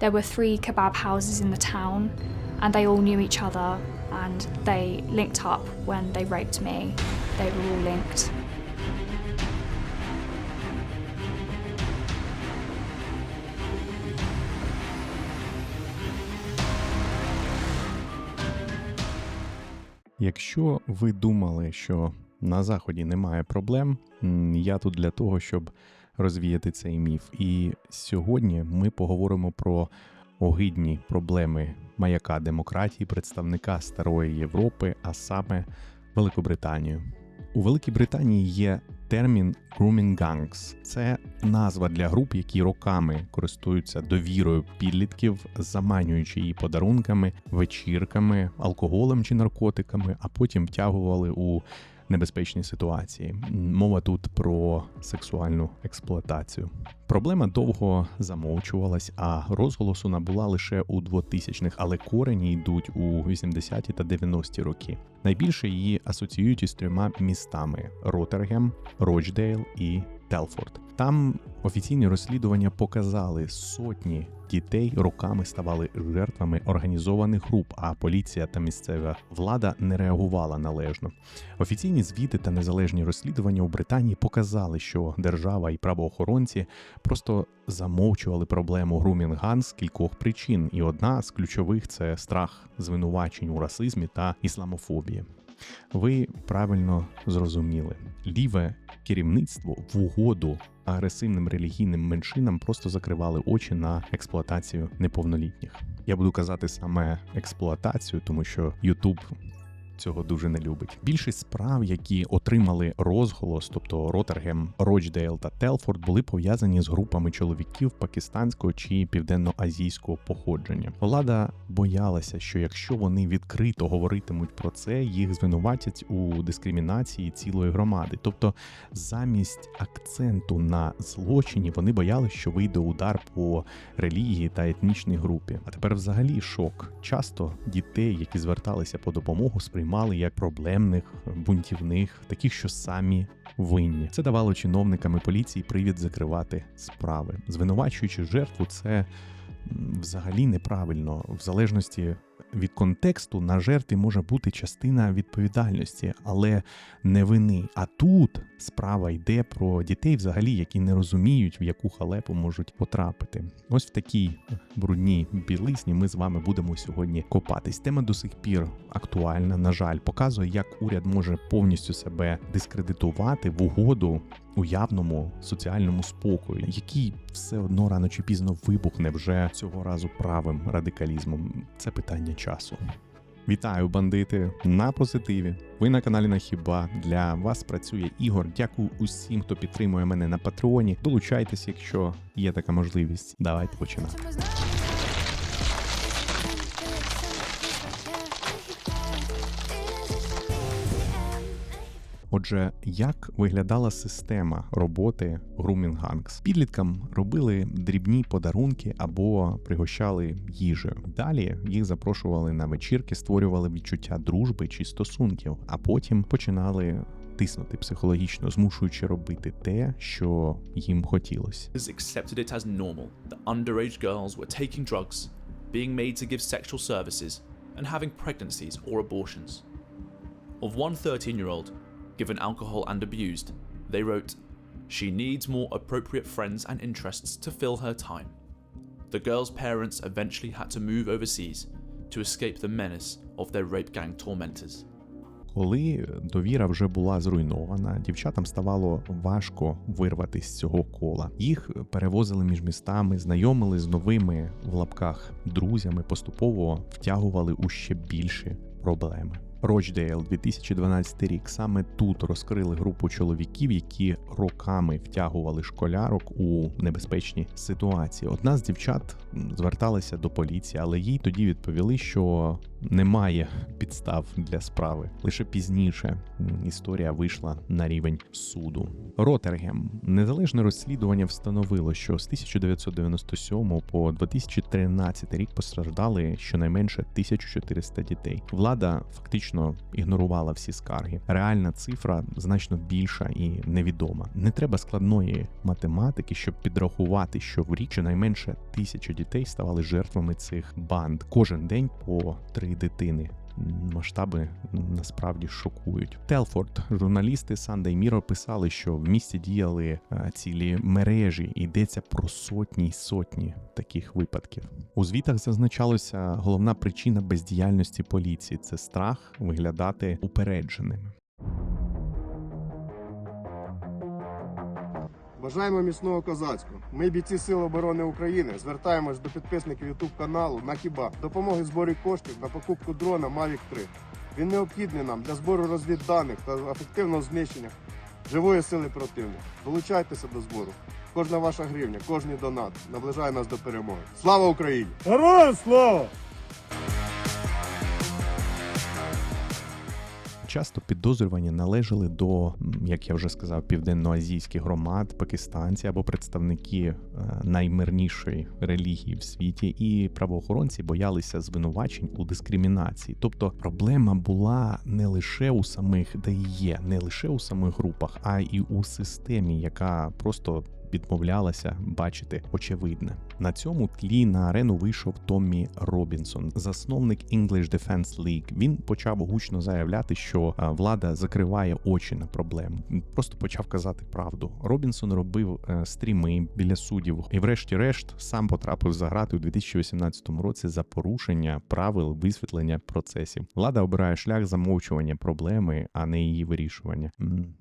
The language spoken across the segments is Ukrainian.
There were three kebab houses in the town, and they all knew each other, and they linked up when they raped me. They were all linked. Якщо ви думали, що на заході немає проблем, я тут для того, щоб розвіяти цей міф. І сьогодні ми поговоримо про огидні проблеми маяка демократії, представника старої Європи, а саме Великобританію. У Великій Британії є термін grooming gangs. Це назва для груп, які роками користуються довірою підлітків, заманюючи її подарунками, вечірками, алкоголем чи наркотиками, а потім втягували у небезпечні ситуації. Мова тут про сексуальну експлуатацію. Проблема довго замовчувалась, а розголосу набула лише у 2000-х, але корені йдуть у 80-ті та 90-ті роки. Найбільше її асоціюють із трьома містами: Ротергем, Рочдейл і Телфорд. Там офіційні розслідування показали сотні дітей роками ставали жертвами організованих груп, а поліція та місцева влада не реагувала належно. Офіційні звіти та незалежні розслідування у Британії показали, що держава і правоохоронці просто замовчували проблему грумінга з кількох причин, і одна з ключових це страх звинувачень у расизмі та ісламофобії. Ви правильно зрозуміли, ліве керівництво в угоду агресивним релігійним меншинам просто закривали очі на експлуатацію неповнолітніх. Я буду казати саме експлуатацію, тому що Ютуб цього дуже не любить. Більшість справ, які отримали розголос, тобто Ротергем, Рочдейл та Телфорд, були пов'язані з групами чоловіків пакистанського чи південноазійського походження. Влада боялася, що якщо вони відкрито говоритимуть про це, їх звинуватять у дискримінації цілої громади. Тобто, замість акценту на злочині, вони боялися, що вийде удар по релігії та етнічній групі. А тепер, взагалі, шок. Часто дітей, які зверталися по допомогу, сприймали як проблемних, бунтівних, таких, що самі винні. Це давало чиновникам і поліції привід закривати справи, звинувачуючи жертву, це взагалі неправильно, в залежності. Від контексту на жертві може бути частина відповідальності, але не вини. А тут справа йде про дітей, взагалі, які не розуміють, в яку халепу можуть потрапити. Ось в такій брудній білизні ми з вами будемо сьогодні копатись. Тема до сих пір актуальна. На жаль, показує, як уряд може повністю себе дискредитувати в угоду уявному соціальному спокою, який все одно рано чи пізно вибухне вже цього разу правим радикалізмом. Це питання часу. Вітаю, бандити! На позитиві. Ви на каналі на Хіба для вас працює Ігор. Дякую усім, хто підтримує мене на Патреоні. Долучайтесь, якщо є така можливість. Давайте починати. Отже, як виглядала система роботи Grooming? Підліткам робили дрібні подарунки або пригощали їжею. Далі їх запрошували на вечірки, створювали відчуття дружби чи стосунків, а потім починали тиснути психологічно, змушуючи робити те, що їм хотілося. accepted it as normal that underage girls were taking drugs, being made to give sexual services, and having pregnancies or abortions. Of one 13 year old, given alcohol and abused, they wrote, She needs more appropriate friends and interests to fill her time. The girl's parents eventually had to move overseas to escape the menace of their rape gang tormentors. Коли довіра вже була зруйнована, дівчатам ставало важко вирватися з цього кола. Їх перевозили між містами, знайомили з новими в лапках друзями, поступово втягували у ще більші проблеми. Рочдейл 2012 рік саме тут розкрили групу чоловіків, які роками втягували школярок у небезпечні ситуації. Одна з дівчат зверталася до поліції, але їй тоді відповіли, що немає підстав для справи. Лише пізніше історія вийшла на рівень суду. Ротергем незалежне розслідування встановило, що з 1997 по 2013 рік постраждали щонайменше 1400 дітей. Влада фактично фактично ігнорувала всі скарги. Реальна цифра значно більша і невідома. Не треба складної математики, щоб підрахувати, що в рік щонайменше тисяча дітей ставали жертвами цих банд. Кожен день по три дитини. Масштаби насправді шокують. Телфорд, журналісти Sunday Mirror писали, що в місті діяли е, цілі мережі. Йдеться про сотні й сотні таких випадків. У звітах зазначалося головна причина бездіяльності поліції це страх виглядати упередженими. Бажаємо міцного козацького. Ми, бійці Сил оборони України, звертаємось до підписників YouTube каналу на Хіба допомоги зборі коштів на покупку дрона Mavic 3. Він необхідний нам для збору розвідданих та ефективного знищення живої сили противника. Долучайтеся до збору. Кожна ваша гривня, кожний донат наближає нас до перемоги. Слава Україні! Героям слава! Часто підозрювані належали до, як я вже сказав, південноазійських громад, пакистанці або представники е, наймирнішої релігії в світі, і правоохоронці боялися звинувачень у дискримінації. Тобто проблема була не лише у самих, де є, не лише у самих групах, а й у системі, яка просто відмовлялася бачити очевидне. На цьому тлі на арену вийшов Томмі Робінсон, засновник English Defense League. Він почав гучно заявляти, що влада закриває очі на проблему. Просто почав казати правду. Робінсон робив е, стріми біля суддів і, врешті-решт, сам потрапив за грати у 2018 році за порушення правил висвітлення процесів. Влада обирає шлях замовчування проблеми, а не її вирішування.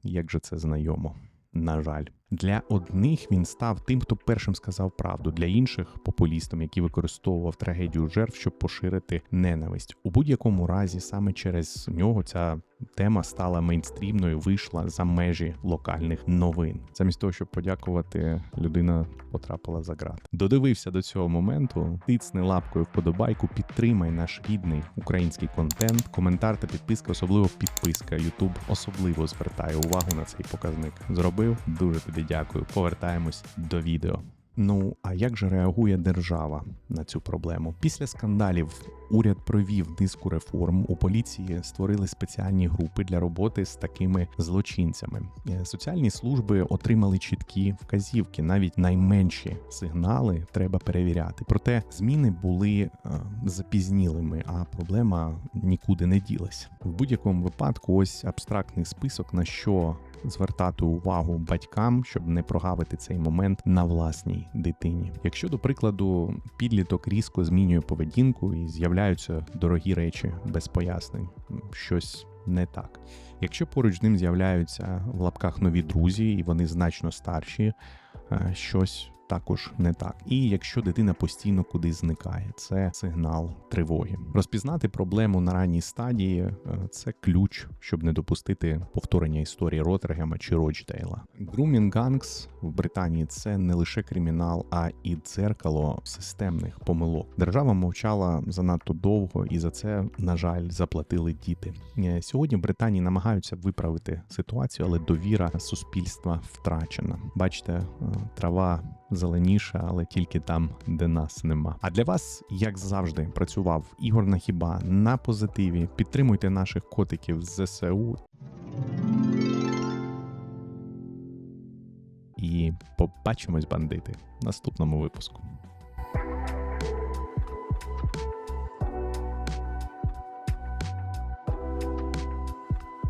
Як же це знайомо? На жаль, для одних він став тим, хто першим сказав правду, для інших популістом, який використовував трагедію жертв, щоб поширити ненависть. У будь-якому разі, саме через нього ця тема стала мейнстрімною, вийшла за межі локальних новин. Замість того, щоб подякувати, людина потрапила за ґрат. Додивився до цього моменту. Тицни лапкою вподобайку, підтримай наш рідний український контент. Коментар та підписка, особливо підписка. Ютуб особливо звертає увагу на цей показник. Зробив дуже тобі дякую. Повертаємось до відео. Ну а як же реагує держава на цю проблему? Після скандалів уряд провів низку реформ. У поліції створили спеціальні групи для роботи з такими злочинцями. Е, Соціальні служби отримали чіткі вказівки. Навіть найменші сигнали треба перевіряти. Проте зміни були е, запізнілими, а проблема нікуди не ділася. В будь-якому випадку, ось абстрактний список на що звертати увагу батькам, щоб не прогавити цей момент на власній дитині. Якщо, до прикладу, підліток різко змінює поведінку і з'являються дорогі речі без пояснень, щось не так. Якщо поруч з ним з'являються в лапках нові друзі, і вони значно старші, е, щось також не так. І якщо дитина постійно кудись зникає, це сигнал тривоги. Розпізнати проблему на ранній стадії е, це ключ, щоб не допустити повторення історії Ротергема чи. Grooming Gangs в Британії це не лише кримінал, а і дзеркало системних помилок. Держава мовчала занадто довго, і за це, на жаль, заплатили діти. Сьогодні Британії намагаються виправити ситуацію, але довіра суспільства втрачена. Бачите, е, трава зеленіша, але тільки там, де нас нема. А для вас, як завжди, працював Ігор Нахіба на позитиві. Підтримуйте наших котиків з ЗСУ. І побачимось, бандити, в наступному випуску.